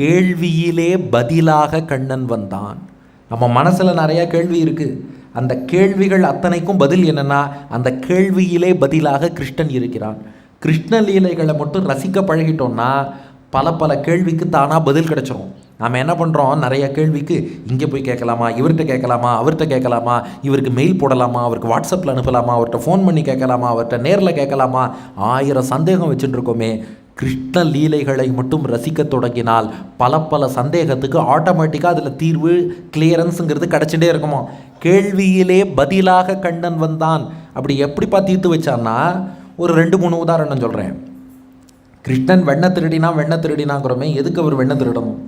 கேள்வியிலே பதிலாக கண்ணன் வந்தான். நம்ம மனசில் நிறையா கேள்வி இருக்குது அந்த கேள்விகள் அத்தனைக்கும் பதில் என்னென்னா அந்த கேள்வியிலே பதிலாக கிருஷ்ணன் இருக்கிறான். கிருஷ்ண லீலைகளை மட்டும் ரசிக்க பழகிட்டோம்னா பல பல கேள்விக்கு தானாக பதில் கிடச்சிரும். நாம் என்ன பண்ணுறோம் நிறைய கேள்விக்கு இங்கே போய் கேட்கலாமா? இவர்கிட்ட கேட்கலாமா? அவர்கிட்ட கேட்கலாமா? இவருக்கு மெயில் போடலாமா? அவருக்கு வாட்ஸ்அப்பில் அனுப்பலாமா? அவர்கிட்ட ஃபோன் பண்ணி கேட்கலாமா? அவர்கிட்ட நேரில் கேட்கலாமா? ஆயிரம் சந்தேகம் வச்சுட்டு இருக்கோமே. கிருஷ்ண லீலைகளை மட்டும் ரசிக்க தொடங்கினால் பல பல சந்தேகத்துக்கு ஆட்டோமேட்டிக்காக அதில் தீர்வு கிளியரன்ஸுங்கிறது கிடச்சிட்டே இருக்குமா? கேள்வியிலே பதிலாக கண்ணன் வந்தான். அப்படி எப்படிப்பா தீர்த்து வச்சான்னா ஒரு ரெண்டு மூணு உதாரணம் சொல்கிறேன் கிருஷ்ணன் வெண்ணை திருடினா வெண்ணை திருடினாங்கிறோமே எதுக்கு அவர் வெண்ணை திருடணும்?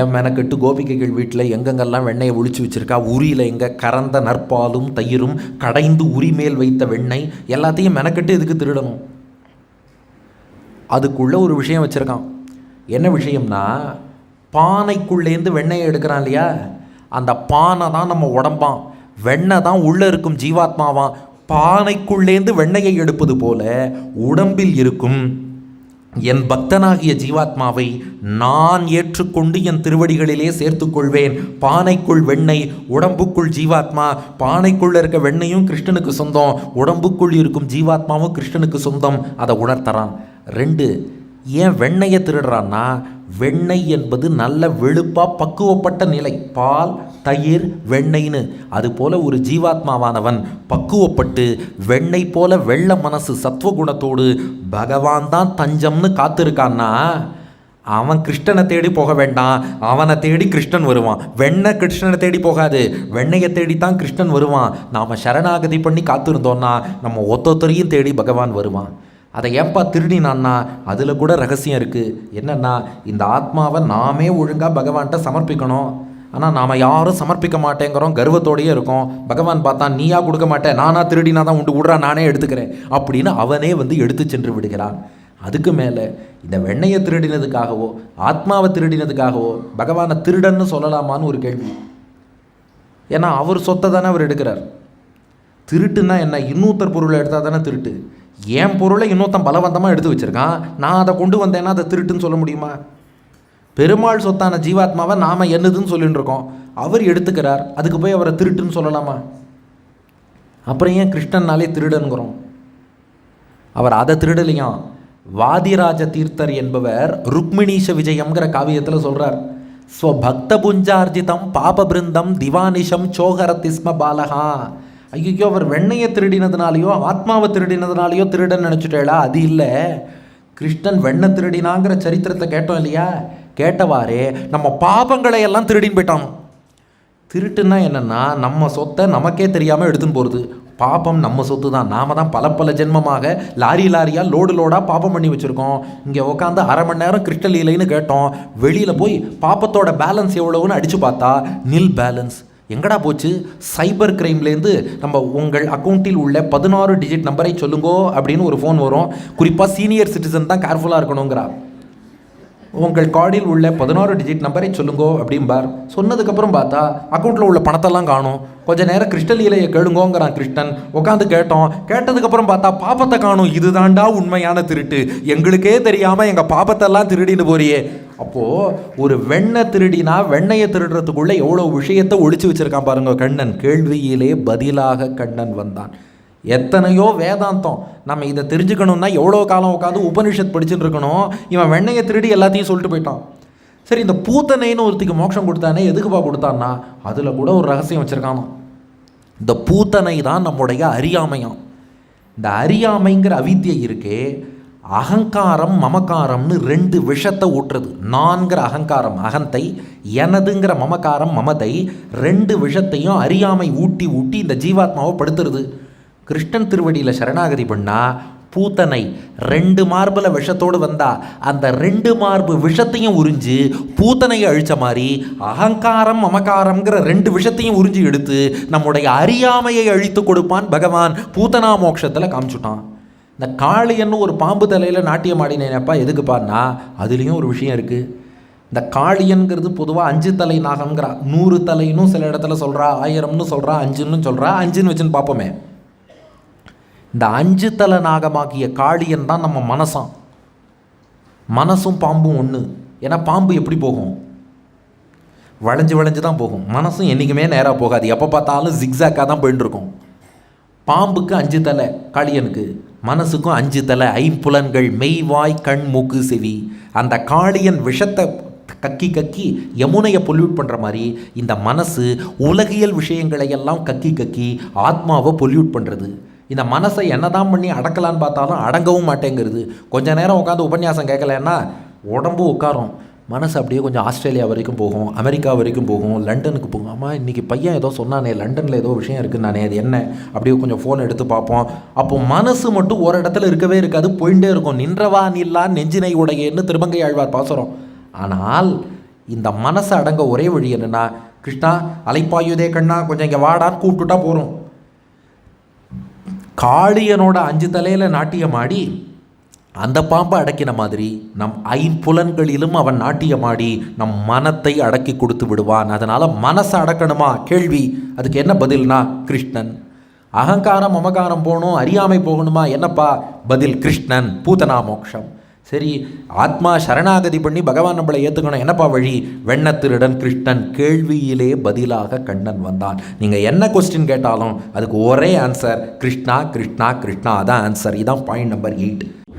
என் மெனக்கெட்டு கோபிகைகள் வீட்டில் எங்கெங்கெல்லாம் வெண்ணெயை ஒழிச்சு வச்சிருக்கா? உரியில் எங்கே கறந்த நற்பாலும் தயிரும் கடைந்து உரி மேல் வைத்த வெண்ணெய் எல்லாத்தையும் மெனக்கெட்டு எதுக்கு திருடணும்? அதுக்குள்ளே ஒரு விஷயம் வச்சுருக்கான். என்ன விஷயம்னா பானைக்குள்ளேருந்து வெண்ணெயை எடுக்கிறான் இல்லையா? அந்த பானை தான் நம்ம உடம்பான் வெண்ணெய் தான் உள்ளே இருக்கும் ஜீவாத்மாவான் பானைக்குள்ளேந்து வெண்ணெயை எடுப்பது போல உடம்பில் இருக்கும் என் பக்தனாகிய ஜீவாத்மாவை நான் ஏற்றுக்கொண்டு என் திருவடிகளிலே சேர்த்துக்கொள்வேன் பானைக்குள் வெண்ணெய் உடம்புக்குள் ஜீவாத்மா பானைக்குள் இருக்க வெண்ணையும் கிருஷ்ணனுக்கு சொந்தம் உடம்புக்குள் இருக்கும் ஜீவாத்மாவும் கிருஷ்ணனுக்கு சொந்தம் அதை உணர்த்தறான். ரெண்டு ஏன் வெண்ணெயை திருடுறான்னா வெண்ணெய் என்பது நல்ல வெளுப்பாக பக்குவப்பட்ட நிலை. பால் தயிர் வெண்ணெய்னு. அதுபோல் ஒரு ஜீவாத்மாவானவன் பக்குவப்பட்டு வெண்ணெய் போல வெள்ள மனசு சத்துவகுணத்தோடு பகவான் தான் தஞ்சம்னு காத்திருக்கான்னா அவன் கிருஷ்ணனை தேடி போக வேண்டாம். அவனை தேடி கிருஷ்ணன் வருவான். வெண்ணெய் கிருஷ்ணனை தேடி போகாது. வெண்ணையை தேடி தான் கிருஷ்ணன் வருவான். நாம் சரணாகதி பண்ணி காத்திருந்தோன்னா நம்ம ஒத்தொத்தரையும் தேடி பகவான் வருவான். அதை ஏன்பா திருடினான்னா? அதில் கூட ரகசியம் இருக்குது என்னென்னா இந்த ஆத்மாவை நாமே ஒழுங்காக பகவான்கிட்ட சமர்ப்பிக்கணும். ஆனால் நாம் யாரும் சமர்ப்பிக்க மாட்டேங்கிறோம் கர்வத்தோடையே இருக்கோம். பகவான் பார்த்தா நீயா கொடுக்க மாட்டேன் நானா திருடினா தான் உண்டு விடுறா நானே எடுத்துக்கிறேன் அப்படின்னு அவனே வந்து எடுத்து சென்று விடுகிறான். அதுக்கு மேலே இந்த வெண்ணையை திருடினதுக்காகவோ ஆத்மாவை திருடினதுக்காகவோ பகவானை திருடன்னு சொல்லலாமான்னு ஒரு கேள்வி. ஏன்னா அவர் சொத்தை தானே அவர் எடுக்கிறார். திருட்டுன்னா என்ன? இன்னொருத்தர் பொருளை எடுத்தால் தானே திருட்டு. என் பொருளை இன்னொருத்தன் பலவந்தமாக எடுத்து வச்சுருக்கான். நான் அதை கொண்டு வந்தேன்னா அதை திருட்டுன்னு சொல்ல முடியுமா? பெருமாள் சொத்தான ஜீவாத்மாவை நாம் என்னதுன்னு சொல்லிட்டு இருக்கோம். அவர் எடுத்துக்கிறார். அதுக்கு போய் அவரை திருட்டுன்னு சொல்லலாமா? அப்புறம் ஏன் கிருஷ்ணன்னாலே திருடனுங்கிறோம் அவர் அதை திருடலையாம் வாதிராஜ தீர்த்தர் என்பவர் ருக்மிணீஷ விஜயம்ங்கிற காவியத்தில் சொல்கிறார் ஸ்வபக்த புஞ்சார்ஜிதம் பாப பிருந்தம் திவானிஷம் சோகரத்திஸ்ம பாலகா. ஐயோ அவர் வெண்ணையை திருடினதுனாலையோ ஆத்மாவை திருடினதுனாலையோ திருடன் நினச்சிட்டேளா? அது இல்லை. கிருஷ்ணன் வெண்ணை திருடினாங்கிற சரித்திரத்தை கேட்டோம் இல்லையா? கேட்டவாறே நம்ம பாபங்களை எல்லாம் திருடின்னு போயிட்டான். திருட்டுன்னா என்னென்னா நம்ம சொத்தை நமக்கே தெரியாமல் எடுத்துன்னு போகிறது பாப்பம் நம்ம சொத்து தான் நாம தான் பல பல ஜென்மமாக லாரி லாரியாக லோடு லோடாக பாப்பம் பண்ணி வச்சுருக்கோம். இங்கே உட்காந்து அரை மணி நேரம் கிருஷ்ணலீலைன்னு கேட்டோம். வெளியில் போய் பாப்பத்தோட பேலன்ஸ் எவ்வளோன்னு அடித்து பார்த்தா நில் பேலன்ஸ் எங்கடா போச்சு? சைபர் கிரைம்லேருந்து நம்ம உங்கள் அக்கௌண்ட்டில் உள்ள பதினாறு டிஜிட் நம்பரை சொல்லுங்கோ அப்படின்னு ஒரு ஃபோன் வரும். குறிப்பாக சீனியர் சிட்டிசன் தான் கேர்ஃபுல்லாக இருக்கணுங்கிறா. உங்கள் கார்டில் உள்ள பதினாறு டிஜிட் நம்பரை சொல்லுங்கோ அப்படிம்பார். சொன்னதுக்கப்புறம் பார்த்தா அக்கௌண்ட்டில் உள்ள பணத்தெல்லாம் காணும். கொஞ்சம் நேரம் கிறிஸ்டல் இலையை கேளுங்கோங்கிறான் கிருஷ்ணன். உட்காந்து கேட்டோம். கேட்டதுக்கப்புறம் பார்த்தா பாப்பத்தை காணும். இதுதான்டா உண்மையான திருட்டு. எங்களுக்கே தெரியாமல் எங்கள் பாப்பத்தெல்லாம் திருடின்னு போறியே. அப்போது ஒரு வெண்ணை திருடினா வெண்ணையை திருடுறதுக்குள்ளே எவ்வளோ விஷயத்தை ஒழிச்சு வச்சிருக்கான் பாருங்க கண்ணன். கேள்வியிலே பதிலாக கண்ணன் வந்தான். எத்தனையோ வேதாந்தம். நம்ம இதை தெரிஞ்சுக்கணும்னா எவ்வளோ காலம் உட்காந்து உபனிஷத் படிச்சுட்டு இருக்கணும். இவன் வெண்ணையை திருடி எல்லாத்தையும் சொல்லிட்டு போயிட்டான். சரி இந்த பூத்தனைன்னு ஒருத்திக்கு மோட்சம் கொடுத்தானே எதுக்குப்பா கொடுத்தான்னா அதில் கூட ஒரு ரகசியம் வச்சுருக்கானோ இந்த பூத்தனை தான் நம்முடைய அறியாமையாம். இந்த அறியாமைங்கிற அவித்தியை இருக்கே அகங்காரம் மமக்காரம்னு ரெண்டு விஷத்தை ஊட்டுறது. நான்கிற அகங்காரம் அகந்தை. எனதுங்கிற மமக்காரம் மமதை. ரெண்டு விஷத்தையும் அறியாமை ஊட்டி ஊட்டி இந்த ஜீவாத்மாவை படுத்துறது. கிருஷ்ணன் திருவடியில் சரணாகதி பண்ணா பூத்தனை ரெண்டு மார்பில் விஷத்தோடு வந்தா அந்த ரெண்டு மார்பு விஷத்தையும் உறிஞ்சு பூத்தனையை அழிச்ச மாதிரி அகங்காரம் மமக்காரம்ங்கிற ரெண்டு விஷத்தையும் உறிஞ்சு எடுத்து நம்முடைய அறியாமையை அழித்து கொடுப்பான் பகவான். பூத்தனா மோட்சத்தில் காமிச்சுட்டான். இந்த காளியன்னு ஒரு பாம்பு தலையில் நாட்டியம் ஆடினேனப்பா எதுக்குப்பான்னா அதுலேயும் ஒரு விஷயம் இருக்குது இந்த காளியன்கிறது பொதுவாக அஞ்சு தலை நாகம்ங்கிறா. நூறு தலைன்னு சில இடத்துல சொல்கிறா ஆயிரம்னு சொல்கிறா அஞ்சுன்னு சொல்கிறா அஞ்சுன்னு வச்சுன்னு பார்ப்போமே. இந்த அஞ்சு தலை நாகமாகிய காளியன் தான் நம்ம மனசாம். மனசும் பாம்பும் ஒன்று ஏன்னா பாம்பு எப்படி போகும்? வளைஞ்சு வளைஞ்சு தான் போகும். மனசும் என்றைக்குமே நேராக போகாது. எப்போ பார்த்தாலும் ஜிக்ஸாக்காக தான் போயின்னு இருக்கும் பாம்புக்கு அஞ்சு தலை காளியனுக்கு. மனசுக்கும் அஞ்சு தலை ஐம்புலன்கள் மெய்வாய் கண் மூக்கு செவி. அந்த காளியன் விஷத்தை கக்கி கக்கி யமுனையை பொல்யூட் பண்ணுற மாதிரி இந்த மனசு உலகியல் விஷயங்களை எல்லாம் கக்கி கக்கி ஆத்மாவை பொல்யூட் பண்ணுறது இந்த மனசை என்னதான் பண்ணி அடக்கலான்னு பார்த்தாலும் அடங்கவும் மாட்டேங்கிறது. கொஞ்ச நேரம் உட்காந்து உபன்யாசம் கேட்கலன்னா உடம்பு உட்காரும். மனசு அப்படியே கொஞ்சம் ஆஸ்திரேலியா வரைக்கும் போகும் அமெரிக்கா வரைக்கும் போகும் லண்டனுக்கு போகும். ஆமாம் இன்றைக்கி பையன் ஏதோ சொன்னானே லண்டனில் ஏதோ விஷயம் இருக்குது நானே அது என்ன? அப்படியே கொஞ்சம் ஃபோன் எடுத்து பார்ப்போம். அப்போ மனசு மட்டும் ஒரு இடத்துல இருக்கவே இருக்காது போயிட்டே இருக்கும். நின்றவா நில்லா நெஞ்சினை உடையன்னு திருமங்கை ஆழ்வார் பாசுறோம் ஆனால் இந்த மனசை அடங்க ஒரே வழி என்னென்னா கிருஷ்ணா அலைப்பாயுதே கண்ணா கொஞ்சம் இங்கே வாடான்னு கூப்பிட்டுட்டா போகிறோம் காளியனோட அஞ்சு தலையில் நாட்டியமாடி அந்த பாம்பை அடக்கின மாதிரி நம் ஐம்புலன்களிலும் அவன் நாட்டியமாடி நம் மனத்தை அடக்கி கொடுத்து விடுவான். அதனால் மனசை அடக்கணுமா? கேள்வி. அதுக்கு என்ன பதில்னா கிருஷ்ணன். அகங்காரம் மமகாரம் போகணும் அறியாமை போகணுமா? என்னப்பா? பதில் கிருஷ்ணன். பூதனா மோக்ஷம். சரி ஆத்மா சரணாகதி பண்ணி பகவான் நம்மளை ஏற்றுக்கணும் என்னப்பா வழி? வெண்ணத்திருடன் கிருஷ்ணன் கேள்வியிலே பதிலாக கண்ணன் வந்தான். நீங்கள் என்ன கொஸ்டின் கேட்டாலும் அதுக்கு ஒரே ஆன்சர் கிருஷ்ணா கிருஷ்ணா கிருஷ்ணா. அதான் ஆன்சர் இதான் பாயிண்ட் நம்பர் எயிட்